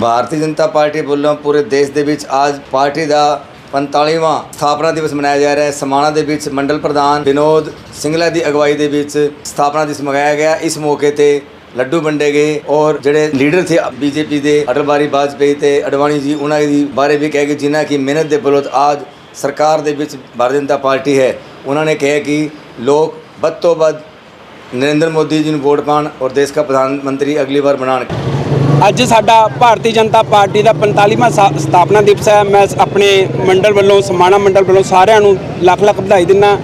Bharatiya Janata party ਵੱਲੋਂ ਪੂਰੇ ਦੇਸ਼ ਦੇ ਵਿੱਚ ਅੱਜ ਪਾਰਟੀ ਦਾ 45ਵਾਂ ਸਥਾਪਨਾ ਦਿਵਸ ਮਨਾਇਆ ਜਾ ਰਿਹਾ ਹੈ। ਸਮਾਣਾ ਦੇ ਵਿੱਚ ਮੰਡਲ ਪ੍ਰਧਾਨ ਵਿਨੋਦ ਸਿੰਗਲਾ ਦੀ ਅਗਵਾਈ ਦੇ ਵਿੱਚ ਸਥਾਪਨਾ ਦਿਵਸ ਮਨਾਇਆ ਗਿਆ। ਇਸ ਮੌਕੇ ਤੇ ਲੱਡੂ ਵੰਡੇ ਗਏ ਔਰ ਜਿਹੜੇ ਲੀਡਰ ਥੇ ਬੀਜੇਪੀ ਦੇ ਅਟਲ ਬਿਹਾਰੀ ਵਾਜਪੇਈ ਤੇ ਅਡਵਾਣੀ ਜੀ, ਉਹਨਾਂ ਦੀ ਬਾਰੇ ਵੀ ਕਹਿ ਕੇ ਜਿਨ੍ਹਾਂ ਕੀ ਮਿਹਨਤ ਦੇ ਬਲਵਤ ਅੱਜ ਸਰਕਾਰ ਦੇ ਵਿੱਚ ਭਾਰਤੀ ਜਨਤਾ ਪਾਰਟੀ ਹੈ। ਉਹਨਾਂ ਨੇ ਕਿਹਾ ਕਿ ਲੋਕ ਵੱਧ ਤੋਂ ਵੱਧ ਨਰਿੰਦਰ ਮੋਦੀ ਜੀ ਨੂੰ ਵੋਟ ਪਾਉਣ ਔਰ ਦੇਸ਼ ਦਾ ਪ੍ਰਧਾਨ ਮੰਤਰੀ ਅਗਲੀ ਵਾਰ ਬਣਾਉਣ। ਅੱਜ ਸਾਡਾ ਭਾਰਤੀ ਜਨਤਾ ਪਾਰਟੀ ਦਾ 45ਵਾਂ ਸਾ- ਸਥਾਪਨਾ ਦਿਵਸ ਹੈ। ਮੈਂ ਆਪਣੇ ਮੰਡਲ ਵੱਲੋਂ, ਸਮਾਣਾ ਮੰਡਲ ਵੱਲੋਂ ਸਾਰਿਆਂ ਨੂੰ ਲੱਖ ਲੱਖ ਵਧਾਈ ਦਿੰਦਾ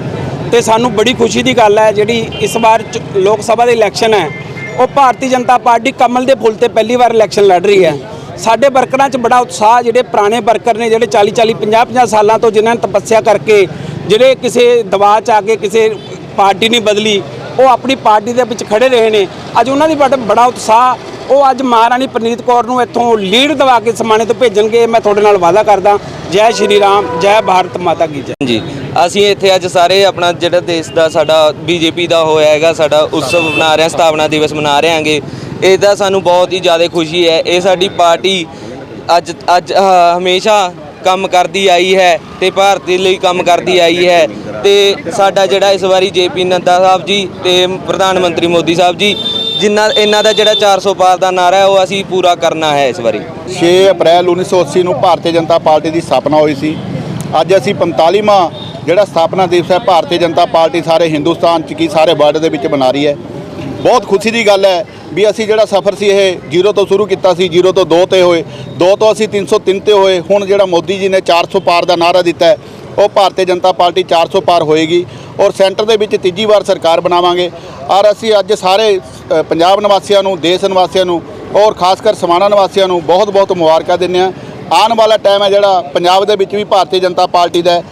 ਤੇ ਸਾਨੂੰ ਬੜੀ ਖੁਸ਼ੀ ਦੀ ਗੱਲ ਹੈ, ਜਿਹੜੀ ਇਸ ਵਾਰ ਚ- ਲੋਕ ਸਭਾ ਦੇ ਇਲੈਕਸ਼ਨ ਹੈ, ਉਹ ਭਾਰਤੀ ਜਨਤਾ ਪਾਰਟੀ ਕਮਲ ਦੇ ਫੁੱਲ ਤੇ ਪਹਿਲੀ ਵਾਰ ਇਲੈਕਸ਼ਨ ਲੜ ਰਹੀ ਹੈ। ਸਾਡੇ ਵਰਕਰਾਂ 'ਚ ਬੜਾ ਉਤਸ਼ਾਹ, ਜਿਹੜੇ ਪੁਰਾਣੇ ਵਰਕਰ ਨੇ, ਜਿਹੜੇ 40 40 50 50 ਸਾਲਾਂ ਤੋਂ ਜਿਨ੍ਹਾਂ ਨੇ ਤਪੱਸਿਆ ਕਰਕੇ, ਜਿਹੜੇ ਕਿਸੇ ਦਬਾਅ 'ਚ ਆ ਕੇ ਕਿਸੇ ਪਾਰਟੀ ਨਹੀਂ ਬਦਲੀ, ਉਹ ਆਪਣੀ ਪਾਰਟੀ ਦੇ ਵਿੱਚ ਖੜੇ ਰਹੇ ਨੇ। ਅੱਜ ਉਹਨਾਂ ਦੀ ਬੜਾ ਬੜਾ ਉਤਸ਼ਾਹ ਉਹ ਅੱਜ ਮਹਾਰਾਣੀ ਪ੍ਰਨੀਤ ਕੌਰ ਨੂੰ ਇੱਥੋਂ ਲੀਡ ਦਵਾ ਕੇ ਸਮਾਣੇ ਤੋਂ ਭੇਜਣਗੇ। ਮੈਂ ਤੁਹਾਡੇ ਨਾਲ ਵਾਅਦਾ ਕਰਦਾ। ਜੈ ਸ਼੍ਰੀ ਰਾਮ, ਜੈ ਭਾਰਤ ਮਾਤਾ ਕੀ ਜੈ। ਜੀ, ਅਸੀਂ ਇੱਥੇ ਅੱਜ ਸਾਰੇ ਆਪਣਾ ਜਿਹੜਾ ਦੇਸ਼ ਦਾ ਸਾਡਾ ਬੀਜੇਪੀ ਦਾ ਹੋਇਆ ਹੈਗਾ, ਸਾਡਾ ਉਤਸਵ ਮਨਾ ਰਹੇ ਹਾਂ, ਸਥਾਪਨਾ ਦਿਵਸ ਮਨਾ ਰਹੇ ਹਾਂਗੇ। ਇਹਦਾ ਸਾਨੂੰ ਬਹੁਤ ਹੀ ਜ਼ਿਆਦਾ ਖੁਸ਼ੀ ਹੈ। ਇਹ ਸਾਡੀ ਪਾਰਟੀ ਅੱਜ ਅੱਜ ਹਮੇਸ਼ਾ ਕੰਮ ਕਰਦੀ ਆਈ ਹੈ ਤੇ ਭਾਰਤ ਲਈ ਕੰਮ ਕਰਦੀ ਆਈ ਹੈ। ਤੇ ਸਾਡਾ ਜਿਹੜਾ ਇਸ ਵਾਰੀ ਜੇਪੀ ਨੱਡਾ ਸਾਹਿਬ ਜੀ ਤੇ ਪ੍ਰਧਾਨ ਮੰਤਰੀ ਮੋਦੀ ਸਾਹਿਬ ਜੀ ਜਿਨ੍ਹਾਂ ਇਹਨਾਂ ਦਾ ਜਿਹੜਾ 400 ਪਾਰ ਦਾ ਨਾਰਾ ਹੈ, ਉਹ ਅਸੀਂ ਪੂਰਾ ਕਰਨਾ ਹੈ ਇਸ ਵਾਰੀ। 6 ਅਪ੍ਰੈਲ 1980 ਨੂੰ ਭਾਰਤੀ ਜਨਤਾ ਪਾਰਟੀ ਦੀ ਸਥਾਪਨਾ ਹੋਈ ਸੀ। ਅੱਜ ਅਸੀਂ 45ਵਾਂ ਜਿਹੜਾ ਸਥਾਪਨਾ ਦਿਵਸ ਹੈ, ਭਾਰਤੀ ਜਨਤਾ ਪਾਰਟੀ ਸਾਰੇ ਹਿੰਦੁਸਤਾਨ 'ਚ ਕੀ ਸਾਰੇ ਵਰਲਡ ਦੇ ਵਿੱਚ ਮਨਾ ਰਹੀ ਹੈ। ਬਹੁਤ ਖੁਸ਼ੀ ਦੀ ਗੱਲ ਹੈ ਵੀ ਅਸੀਂ ਜਿਹੜਾ ਸਫ਼ਰ ਸੀ, ਇਹ ਜ਼ੀਰੋ ਤੋਂ ਸ਼ੁਰੂ ਕੀਤਾ ਸੀ, ਜ਼ੀਰੋ ਤੋਂ 2 ਤੇ ਹੋਏ। 2 ਤੋਂ ਅਸੀਂ 303 ਤੇ ਹੋਏ। ਹੁਣ ਜਿਹੜਾ ਮੋਦੀ ਜੀ ਨੇ 400 ਪਾਰ ਦਾ ਨਾਰਾ ਦਿੱਤਾ ਹੈ, ਉਹ ਭਾਰਤੀ ਜਨਤਾ ਪਾਰਟੀ 400 ਪਾਰ ਹੋਏਗੀ। ਔਰ ਸੈਂਟਰ ਦੇ ਵਿੱਚ ਤੀਜੀ ਵਾਰ ਸਰਕਾਰ ਬਣਾਵਾਂਗੇ। ਔਰ ਅਸੀਂ ਅੱਜ ਸਾਰੇ ਪੰਜਾਬ ਨਿਵਾਸੀਆਂ ਨੂੰ, ਦੇਸ਼ ਨਿਵਾਸੀਆਂ ਨੂੰ ਔਰ ਖਾਸ ਕਰ ਸਮਾਣਾ ਨਿਵਾਸੀਆਂ ਨੂੰ ਬਹੁਤ ਬਹੁਤ ਮੁਬਾਰਕਾਂ ਦਿੰਦੇ ਹਾਂ। ਆਉਣ ਵਾਲਾ ਟਾਈਮ ਹੈ ਜਿਹੜਾ ਪੰਜਾਬ ਦੇ ਵਿੱਚ ਵੀ ਭਾਰਤੀ ਜਨਤਾ ਪਾਰਟੀ ਦਾ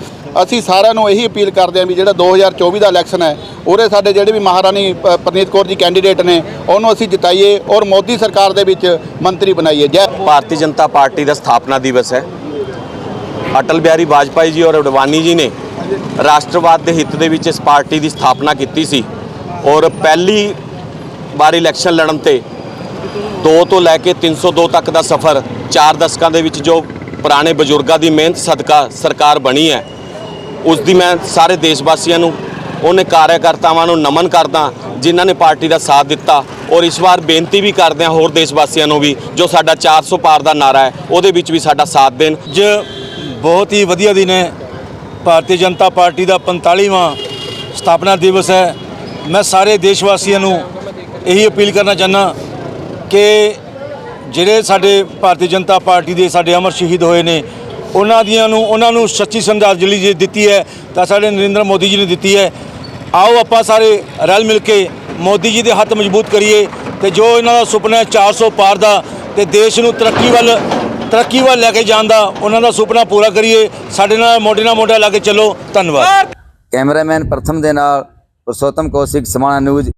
ਅਸੀਂ ਸਾਰਿਆਂ ਨੂੰ ਇਹੀ ਅਪੀਲ ਕਰਦੇ ਹਾਂ ਵੀ ਜਿਹੜਾ 2024 ਦਾ ਇਲੈਕਸ਼ਨ ਹੈ ਉਹਦੇ ਸਾਡੇ ਜਿਹੜੇ ਵੀ ਮਹਾਰਾਣੀ ਪ੍ਰਨੀਤ ਕੌਰ ਜੀ ਕੈਂਡੀਡੇਟ ਨੇ, ਉਹਨੂੰ ਅਸੀਂ ਜਿਤਾਈਏ ਔਰ ਮੋਦੀ ਸਰਕਾਰ ਦੇ ਵਿੱਚ ਮੰਤਰੀ ਬਣਾਈਏ। ਜੈ ਭਾਰਤੀ ਜਨਤਾ ਪਾਰਟੀ ਦਾ ਸਥਾਪਨਾ ਦਿਵਸ ਹੈ। ਅਟਲ ਬਿਹਾਰੀ ਵਾਜਪਾਈ ਜੀ ਔਰ ਅਡਵਾਨੀ ਜੀ ਨੇ ਰਾਸ਼ਟਰਵਾਦ ਦੇ ਹਿੱਤ ਦੇ ਵਿੱਚ ਇਸ ਪਾਰਟੀ ਦੀ ਸਥਾਪਨਾ ਕੀਤੀ ਸੀ ਔਰ ਪਹਿਲੀ ਵਾਰ ਇਲੈਕਸ਼ਨ ਲੜਨ ਤੇ 2 ਤੋਂ ਲੈ ਕੇ 302 ਤੱਕ ਦਾ ਸਫ਼ਰ ਚਾਰ ਦਸ਼ਕਾਂ ਦੇ ਵਿੱਚ ਜੋ ਪੁਰਾਣੇ ਬਜ਼ੁਰਗਾਂ ਦੀ ਮਿਹਨਤ ਸਦਕਾ ਸਰਕਾਰ ਬਣੀ ਹੈ, ਉਸ ਦੀ ਮੈਂ ਸਾਰੇ ਦੇਸ਼ ਵਾਸੀਆਂ ਨੂੰ, ਉਹਨੇ ਕਾਰਜਕਰਤਾਵਾਂ ਨੂੰ ਨਮਨ ਕਰਦਾ, ਜਿਨ੍ਹਾਂ ਨੇ ਪਾਰਟੀ ਦਾ ਸਾਥ ਦਿੱਤਾ ਔਰ ਇਸ ਵਾਰ ਬੇਨਤੀ ਵੀ ਕਰਦੇ ਹਾਂ ਹੋਰ ਦੇਸ਼ ਵਾਸੀਆਂ ਨੂੰ ਵੀ, ਜੋ ਸਾਡਾ 400 ਪਾਰ ਦਾ ਨਾਰਾ ਹੈ, ਉਹਦੇ ਵਿੱਚ ਵੀ ਸਾਡਾ ਸਾਥ ਦੇਣ। ਅੱਜ ਬਹੁਤ ਹੀ ਵਧੀਆ ਦਿਨ ਹੈ। ਭਾਰਤੀ ਜਨਤਾ ਪਾਰਟੀ ਦਾ 45ਵਾਂ ਸਥਾਪਨਾ ਦਿਵਸ ਹੈ। ਮੈਂ ਸਾਰੇ ਦੇਸ਼ ਵਾਸੀਆਂ ਨੂੰ ਇਹੀ ਅਪੀਲ ਕਰਨਾ ਚਾਹੁੰਦਾ ਕਿ ਜਿਹੜੇ ਸਾਡੇ ਭਾਰਤੀ ਜਨਤਾ ਪਾਰਟੀ ਦੇ ਸਾਡੇ ਅਮਰ ਸ਼ਹੀਦ ਹੋਏ ਨੇ, ਉਹਨਾਂ ਦੀਆਂ ਨੂੰ, ਉਹਨਾਂ ਨੂੰ ਸੱਚੀ ਸ਼ਰਧਾਂਜਲੀ ਜੇ ਦਿੱਤੀ ਹੈ, ਤਾਂ ਸਾਡੇ ਨਰਿੰਦਰ ਮੋਦੀ ਜੀ ਨੇ ਦਿੱਤੀ ਹੈ। ਆਓ ਆਪਾਂ ਸਾਰੇ ਰਲ ਮਿਲ ਕੇ ਮੋਦੀ ਜੀ ਦੇ ਹੱਥ ਮਜ਼ਬੂਤ ਕਰੀਏ ਤੇ ਜੋ ਇਹਨਾਂ ਦਾ ਸੁਪਨਾ ਹੈ 400 ਪਾਰ ਦਾ ਤੇ ਦੇਸ਼ ਨੂੰ ਤਰੱਕੀ ਵੱਲ ਤਰੱਕੀ ਵੱਲ ਲੈ ਕੇ ਜਾਣ ਦਾ ਉਹਨਾਂ ਦਾ ਸੁਪਨਾ ਪੂਰਾ ਕਰੀਏ। ਸਾਡੇ ਨਾਲ ਮੋਢੇ ਨਾਲ ਮੋਢਾ ਲਾ ਕੇ ਚੱਲੋ। ਧੰਨਵਾਦ। ਕੈਮਰਾਮੈਨ ਪ੍ਰਥਮ ਦੇ ਨਾਲ ਪੁਰਸ਼ੋਤਮ ਕੌਸ਼ਿਕ ਸਮਾਣਾ ਨਿਊਜ਼।